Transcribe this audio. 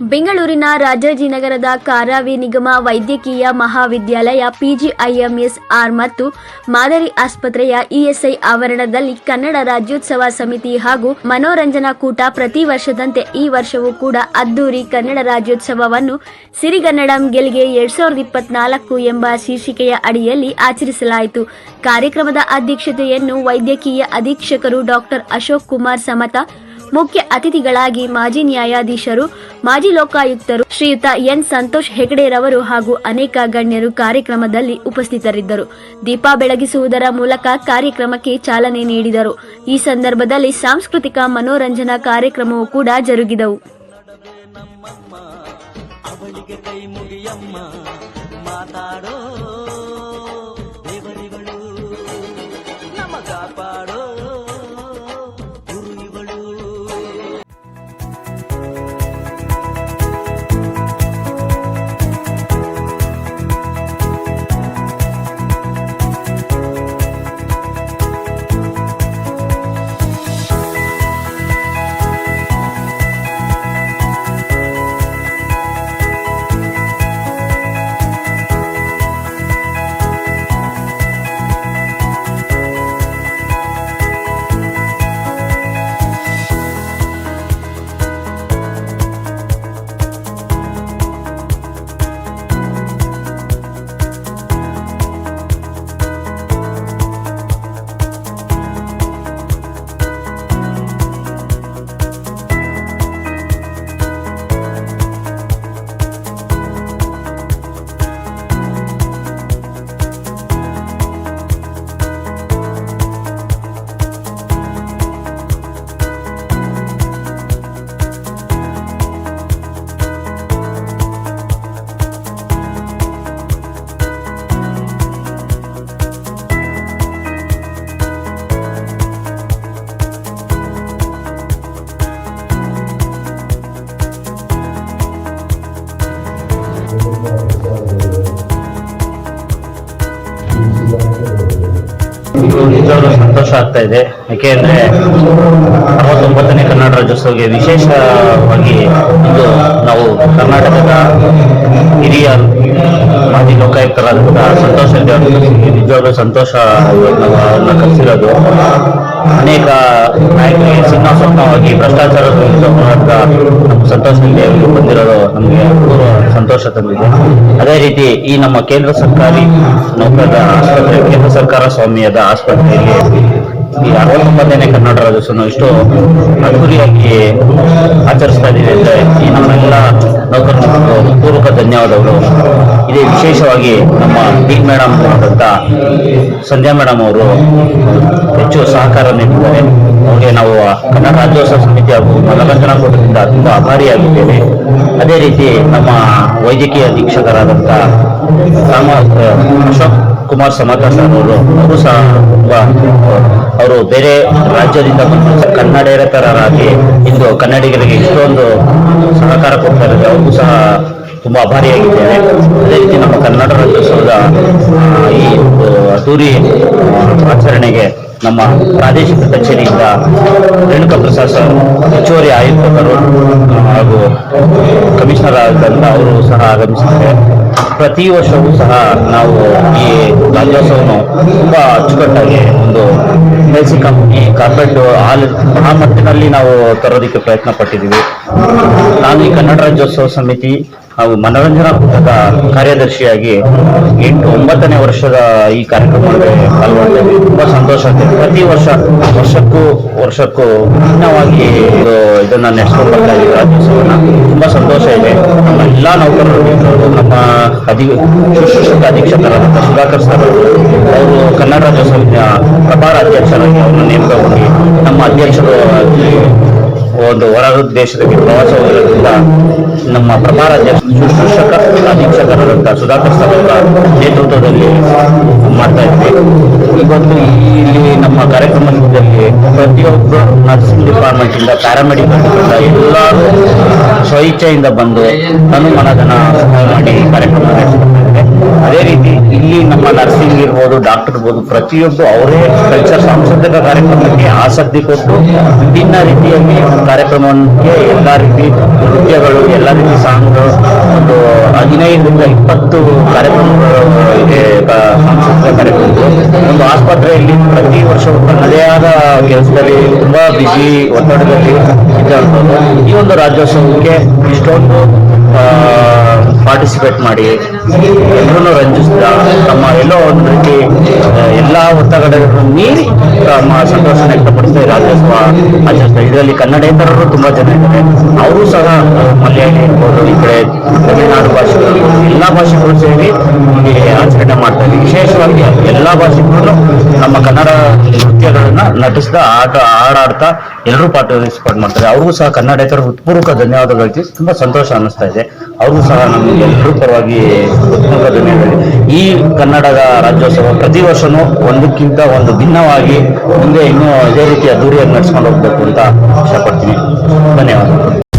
ಬೆಂಗಳೂರಿನ ರಾಜಾಜಿನಗರದ ಕಾರಾವಿ ನಿಗಮ ವೈದ್ಯಕೀಯ ಮಹಾವಿದ್ಯಾಲಯ ಪಿಜಿಐಎಂಎಸ್ ಆರ್ ಮತ್ತು ಮಾದರಿ ಆಸ್ಪತ್ರೆಯ ಇಎಸ್ಐ ಆವರಣದಲ್ಲಿ ಕನ್ನಡ ರಾಜ್ಯೋತ್ಸವ ಸಮಿತಿ ಹಾಗೂ ಮನೋರಂಜನಾ ಕೂಟ ಪ್ರತಿ ವರ್ಷದಂತೆ ಈ ವರ್ಷವೂ ಕೂಡ ಅದ್ದೂರಿ ಕನ್ನಡ ರಾಜ್ಯೋತ್ಸವವನ್ನು ಸಿರಿಗನ್ನಡಂ ಗೆಲ್ಗೆ ಎರಡ್ ಸಾವಿರದ ಇಪ್ಪತ್ನಾಲ್ಕು ಎಂಬ ಶೀರ್ಷಿಕೆಯ ಅಡಿಯಲ್ಲಿ ಆಚರಿಸಲಾಯಿತು. ಕಾರ್ಯಕ್ರಮದ ಅಧ್ಯಕ್ಷತೆಯನ್ನು ವೈದ್ಯಕೀಯ ಅಧೀಕ್ಷಕರು ಡಾಕ್ಟರ್ ಅಶೋಕ್ ಕುಮಾರ್ ಸಮತ ಮುಖ್ಯ ಅತಿಥಿಗಳಾಗಿ ಮಾಜಿ ನ್ಯಾಯಾಧೀಶರು, ಮಾಜಿ ಲೋಕಾಯುಕ್ತರು ಶ್ರೀಯುತ ಎನ್. ಸಂತೋಷ್ ಹೆಗಡೆರವರು ಹಾಗೂ ಅನೇಕ ಗಣ್ಯರು ಕಾರ್ಯಕ್ರಮದಲ್ಲಿ ಉಪಸ್ಥಿತರಿದ್ದರು. ದೀಪ ಬೆಳಗಿಸುವುದರ ಮೂಲಕ ಕಾರ್ಯಕ್ರಮಕ್ಕೆ ಚಾಲನೆ ನೀಡಿದರು. ಈ ಸಂದರ್ಭದಲ್ಲಿ ಸಾಂಸ್ಕೃತಿಕ ಮನೋರಂಜನಾ ಕಾರ್ಯಕ್ರಮವೂ ಕೂಡ ಜರುಗಿದವು. ಇದು ಸಂತೋಷ ಆಗ್ತಾ ಇದೆ. ಯಾಕೆಂದ್ರೆ ಅರವತ್ತೊಂಬತ್ತನೇ ಕನ್ನಡ ರಾಜ್ಯೋತ್ಸವಕ್ಕೆ ವಿಶೇಷವಾಗಿ ಇಂದು ನಾವು ಕರ್ನಾಟಕದ ಲೋಕಾಯುಕ್ತರಾದಂತಹ ಸಂತೋಷ ಇದೆ ನಿಜವಾಗ್ಲೂ ಸಂತೋಷ ಇವತ್ತು ಅವ್ರನ್ನ ಅನೇಕ ನಾಯಕರಿಗೆ ಸಿನ್ನ ಭ್ರಷ್ಟಾಚಾರದ ಭ್ರಷ್ಟಾಚಾರ ನಮ್ಮ ಸಂತೋಷ ದೇವರಿಗೆ ಬಂದಿರೋದು ನಮಗೆ ಸಂತೋಷ ತಂದಿದೆ ಅದೇ ರೀತಿ ಈ ನಮ್ಮ ಕೇಂದ್ರ ಸರ್ಕಾರಿ ನೌಕರರ ಆಸ್ಪತ್ರೆ ಕೇಂದ್ರ ಸರ್ಕಾರ ಸ್ವಾಮ್ಯದ ಆಸ್ಪತ್ರೆಯಲ್ಲಿ ಈ ಅರವತ್ತೊಂಬತ್ತನೇ ಕನ್ನಡ ರಾಜ್ಯೋತ್ಸವ ಇಷ್ಟು ಅದ್ಭುರಿಯಾಗಿ ಆಚರಿಸ್ತಾ ಇದ್ದೀವಿ. ಅಂದ್ರೆ ಈ ನಮ್ಮೆಲ್ಲ ನೌಕರರಿಗೆ ಪೂರ್ವಕ ಧನ್ಯವಾದಗಳು. ಇದೇ ವಿಶೇಷವಾಗಿ ನಮ್ಮ ಬಿಗ್ ಮೇಡಮ್ ಆದಂತ ಸಂಧ್ಯಾ ಮೇಡಮ್ ಅವರು ಹೆಚ್ಚು ಸಹಕಾರ ನೀಡಿದ್ದಾರೆ. ಅವರಿಗೆ ನಾವು ಕನ್ನಡ ರಾಜ್ಯೋತ್ಸವ ಸಮಿತಿ ಹಾಗೂ ಮನರಂಜನಾ ಕೂಟದಿಂದ ತುಂಬ ಆಭಾರಿಯಾಗಿದ್ದೇವೆ. ಅದೇ ರೀತಿ ನಮ್ಮ ವೈದ್ಯಕೀಯ ಅಧೀಕ್ಷಕರಾದಂಥ ಅಶೋಕ್ ಕುಮಾರ್ ಸಮತ ಸರ್ ಅವರು ಅವರು ಸಹ ಅವರು ಬೇರೆ ರಾಜ್ಯದಿಂದ ಬಂದು ಕನ್ನಡೇತರರಾಗಿ ಇಂದು ಕನ್ನಡಿಗರಿಗೆ ಇಷ್ಟೊಂದು ಸಹಕಾರ ಕೊಡ್ತಾ ಇದ್ದಾರೆ. ಅವ್ರಿಗೂ ಸಹ ತುಂಬಾ ಆಭಾರಿಯಾಗಿದ್ದೇನೆ ಅದೇ ರೀತಿ ನಮ್ಮ ಕನ್ನಡ ರಾಜ್ಯೋತ್ಸವದ ಈ ಅದ್ದೂರಿ ಆಚರಣೆಗೆ ನಮ್ಮ ಪ್ರಾದೇಶಿಕ ಕಚೇರಿಯಿಂದ ರೇಣುಕಾ ಪ್ರಸಾದ್ ಸರ್, ಹೆಚ್ಚುವರಿ ಆಯುಕ್ತರು ಕಮಿಷನರ್ ಆದಂತ ಅವರು ಸಹ ಆಗಮಿಸಿದ್ದಾರೆ. ಪ್ರತಿ ವರ್ಷವೂ ಸಹ ನಾವು ಈ ರಾಜ್ಯೋತ್ಸವವನ್ನು ತುಂಬ ಅಚ್ಚುಕಟ್ಟಾಗಿ ಒಂದು L C company corporate hall ಆ ಮಟ್ಟಿನಲ್ಲಿ ನಾವು ತರೋದಕ್ಕೆ ಪ್ರಯತ್ನ ಪಟ್ಟಿದ್ದೀವಿ. ನಾನು ಈ ಕನ್ನಡ ರಾಜ್ಯೋತ್ಸವ ಸಮಿತಿ ಹಾಗೂ ಮನೋರಂಜನಾ ಕೂಟದ ಕಾರ್ಯದರ್ಶಿಯಾಗಿ ಎಂಟು ಒಂಬತ್ತನೇ ವರ್ಷದ ಈ ಕಾರ್ಯಕ್ರಮದಲ್ಲಿ ಪಾಲ್ಗೊಳ್ತೇವೆ ತುಂಬಾ ಸಂತೋಷ ಆಗ್ತದೆ. ಪ್ರತಿ ವರ್ಷ ವರ್ಷಕ್ಕೂ ವರ್ಷಕ್ಕೂ ಭಿನ್ನವಾಗಿ ಇದು ಇದನ್ನ ನಡೆಸ್ಕೊಂಡು ಬರ್ತಾ ರಾಜ್ಯೋತ್ಸವನ ತುಂಬಾ ಸಂತೋಷ ಇದೆ. ನಮ್ಮ ಎಲ್ಲಾ ನೌಕರರು ನಮ್ಮ ಅಧಿ, ಶುಶ್ರೂಷಕ ಅಧೀಕ್ಷಕರಾದಂಥ ಸುಧಾಕರ್ ಸರ್, ಅವರು ಅವರು ಕನ್ನಡ ರಾಜ್ಯೋತ್ಸವ ಪ್ರಭಾರ ಅಧ್ಯಕ್ಷರಾಗಿ ಅವರನ್ನು ನೇಮಕವಾಗಿ ನಮ್ಮ ಅಧ್ಯಕ್ಷರು ಒಂದು ಹೊರ ದೇಶದಲ್ಲಿ ಪ್ರವಾಸ ಹೋಗಿರೋದ್ರಿಂದ ನಮ್ಮ ಪ್ರಭಾರ ಶುಶ್ರೂಷಕ, ಅಧೀಕ್ಷಕರಾದಂಥ ಸುಧಾಕರ್ ಅವರ ನೇತೃತ್ವದಲ್ಲಿ ಮಾಡ್ತಾ ಇದ್ವಿ. ಇವತ್ತು ಇಲ್ಲಿ ನಮ್ಮ ಕಾರ್ಯಕ್ರಮದಲ್ಲಿ ಪ್ರತಿಯೊಬ್ಬರು ನರ್ಸಿಂಗ್ ಡಿಪಾರ್ಟ್ಮೆಂಟ್ ಇಂದ ಪ್ಯಾರಾಮೆಡಿಕಲ್ ಎಲ್ಲರೂ ಸ್ವಇಚ್ಛೆಯಿಂದ ಬಂದು ಅನುಮಾನಧನ ಮನಧನ ಮಾಡಿ ಕಾರ್ಯಕ್ರಮ ನಡೆಸ್ಕೊಡ್ತಾ ಅದೇ ರೀತಿ ಇಲ್ಲಿ ನಮ್ಮ ನರ್ಸಿಂಗ್ ಇರ್ಬೋದು ಡಾಕ್ಟರ್ ಇರ್ಬೋದು ಪ್ರತಿಯೊಂದು ಅವರೇ ಕಲ್ಚರ್ ಸಾಂಸ್ಕೃತಿಕ ಕಾರ್ಯಕ್ರಮಕ್ಕೆ ಆಸಕ್ತಿ ಕೊಟ್ಟು ವಿಭಿನ್ನ ರೀತಿಯಲ್ಲಿ ಕಾರ್ಯಕ್ರಮಕ್ಕೆ ಎಲ್ಲ ರೀತಿ ನೃತ್ಯಗಳು, ಎಲ್ಲ ರೀತಿ ಸಾಂಗ್ಗಳು, ಒಂದು ಹದಿನೈದರಿಂದ ಇಪ್ಪತ್ತು ಕಾರ್ಯಕ್ರಮಗಳು ಇದೆ ಸಾಂಸ್ಕೃತಿಕ ಕಾರ್ಯಕ್ರಮಗಳು. ಒಂದು ಆಸ್ಪತ್ರೆಯಲ್ಲಿ ಪ್ರತಿ ವರ್ಷ ತನ್ನದೇ ಆದ ಕೆಲಸದಲ್ಲಿ ತುಂಬಾ ಬಿಸಿ ಒತ್ತಡದಲ್ಲಿ ಈ ಒಂದು ರಾಜ್ಯೋತ್ಸವಕ್ಕೆ ಇಷ್ಟೊಂದು ಪಾರ್ಟಿಸಿಪೇಟ್ ಮಾಡಿ ಎಲ್ಲರನ್ನೂ ರಂಜಿಸ್ತಾ ತಮ್ಮ ಎಲ್ಲೋ ಒಂದು ರೀತಿ ಎಲ್ಲಾ ಒತ್ತಡಗಳನ್ನು ಮೀರಿ ತಮ್ಮ ಸಂತೋಷ ವ್ಯಕ್ತಪಡಿಸ್ತಾ ರಾಜ್ಯೋತ್ಸವ ಆಚರಿಸ್ತಾರೆ ಇದರಲ್ಲಿ ಕನ್ನಡೇತರರು ತುಂಬಾ ಜನ ಇದ್ದಾರೆ. ಅವರು ಸಹ ಮಲಯಾಳಿ ಇರ್ಬೋದು, ಈ ಕಡೆ ತಮಿಳುನಾಡು ಭಾಷೆಗಳು ಎಲ್ಲ ಭಾಷೆಗಳು ಸೇರಿ ಆಚರಣೆ ಮಾಡ್ತಾರೆ ವಿಶೇಷವಾಗಿ ಎಲ್ಲ ಭಾಷೆಗಳು ನಮ್ಮ ಕನ್ನಡ ನೃತ್ಯಗಳನ್ನ ನಟಿಸ್ತಾ, ಆಟ, ಹಾಡಾಡ್ತಾ ಎಲ್ಲರೂ ಪಾರ್ಟಿಸಿಪೇಟ್ ಮಾಡ್ತಾರೆ ಅವ್ರಿಗೂ ಸಹ ಕನ್ನಡೇತರ ಹೃತ್ಪೂರ್ವಕ ಧನ್ಯವಾದಗಳು. ತುಂಬಾ ಸಂತೋಷ ಅನ್ನಿಸ್ತಾ ಇದೆ. ಅವ್ರಿಗೂ ಸಹ ನಮಗೆ ಎಲ್ಲರೂ ಪರವಾಗಿ ಈ ಕನ್ನಡದ ರಾಜ್ಯೋತ್ಸವ ಪ್ರತಿ ವರ್ಷನೂ ಒಂದಕ್ಕಿಂತ ಒಂದು ಭಿನ್ನವಾಗಿ ಮುಂದೆ ಇನ್ನೂ ಇದೇ ರೀತಿಯ ಅದ್ದೂರಿಯಾಗಿ ನಡೆಸ್ಕೊಂಡು ಹೋಗ್ಬೇಕು ಅಂತ ಇಷ್ಟಪಡ್ತೀನಿ ಧನ್ಯವಾದಗಳು.